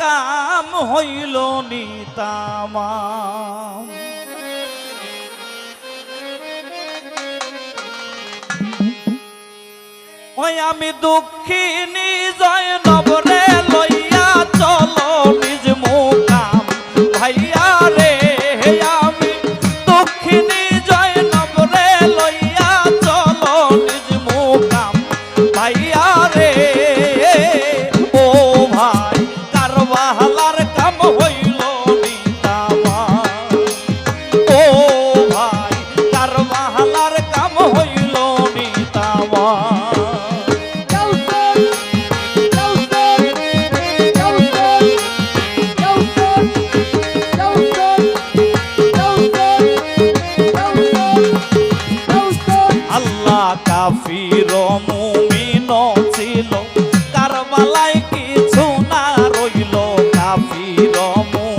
কাম হইল নিতামা ওই আমি দুঃখিনী জয় নবর হালার কাম হয়ে রমা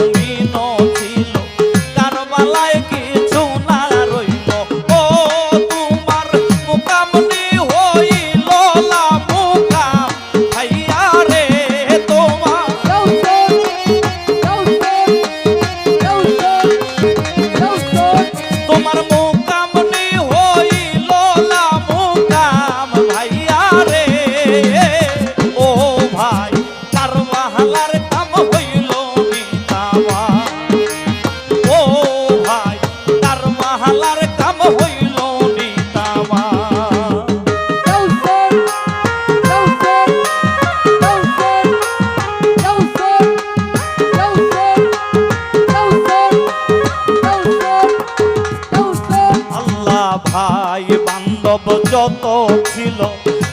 বান্ধব যত ছিল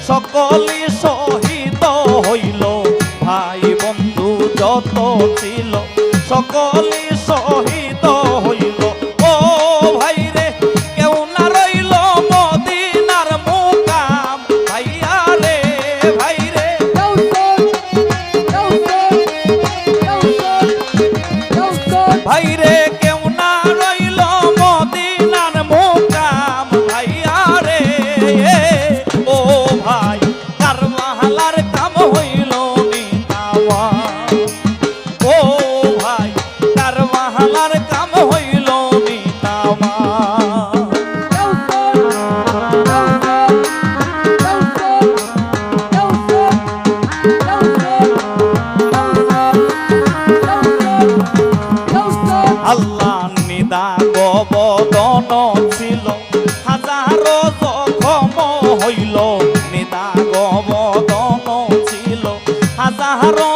সকলে শহীদ হইল। ভাই বন্ধু যত ছিল সকল আল্লাহ নিদা গবদন ছিল। হাজার জখম হইল নিদা গবদন ছিল। হাজারো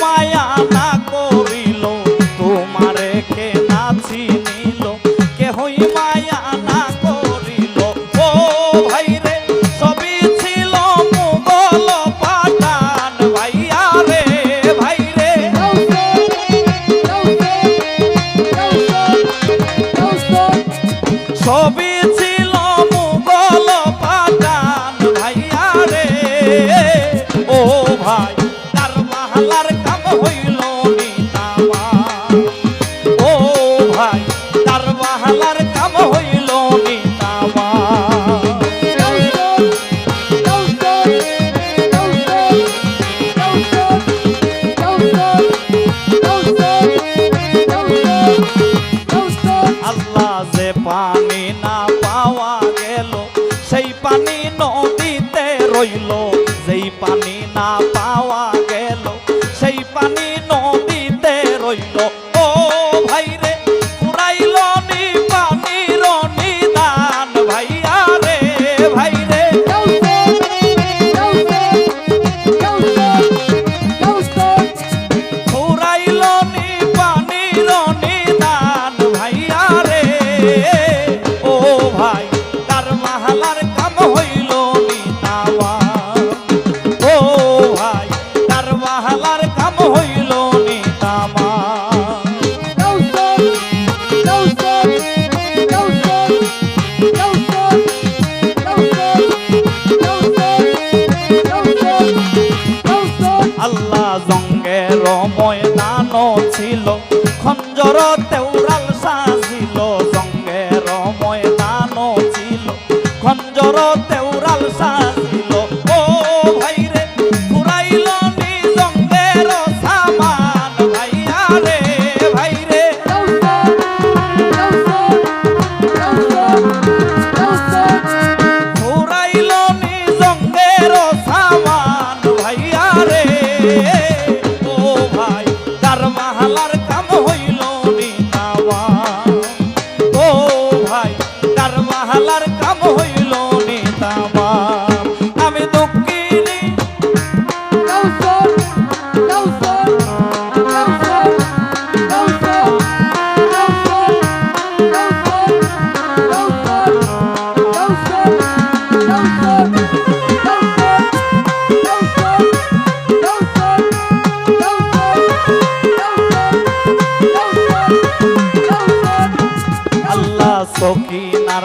妈呀 ছিল, খঞ্জর তেওরাল সাজিল, জঙ্গের ময়দান ছিল। খঞ্জর তেওরাল সাজিল, ও ভাইরে ফুরাইল নি জঙ্গের সামান, ভাইয়া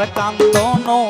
cantono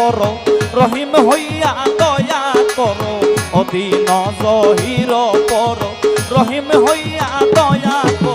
করো রহিম হইয়া দয়া করো অধীন জহির করো রহিম হইয়া দয়া করো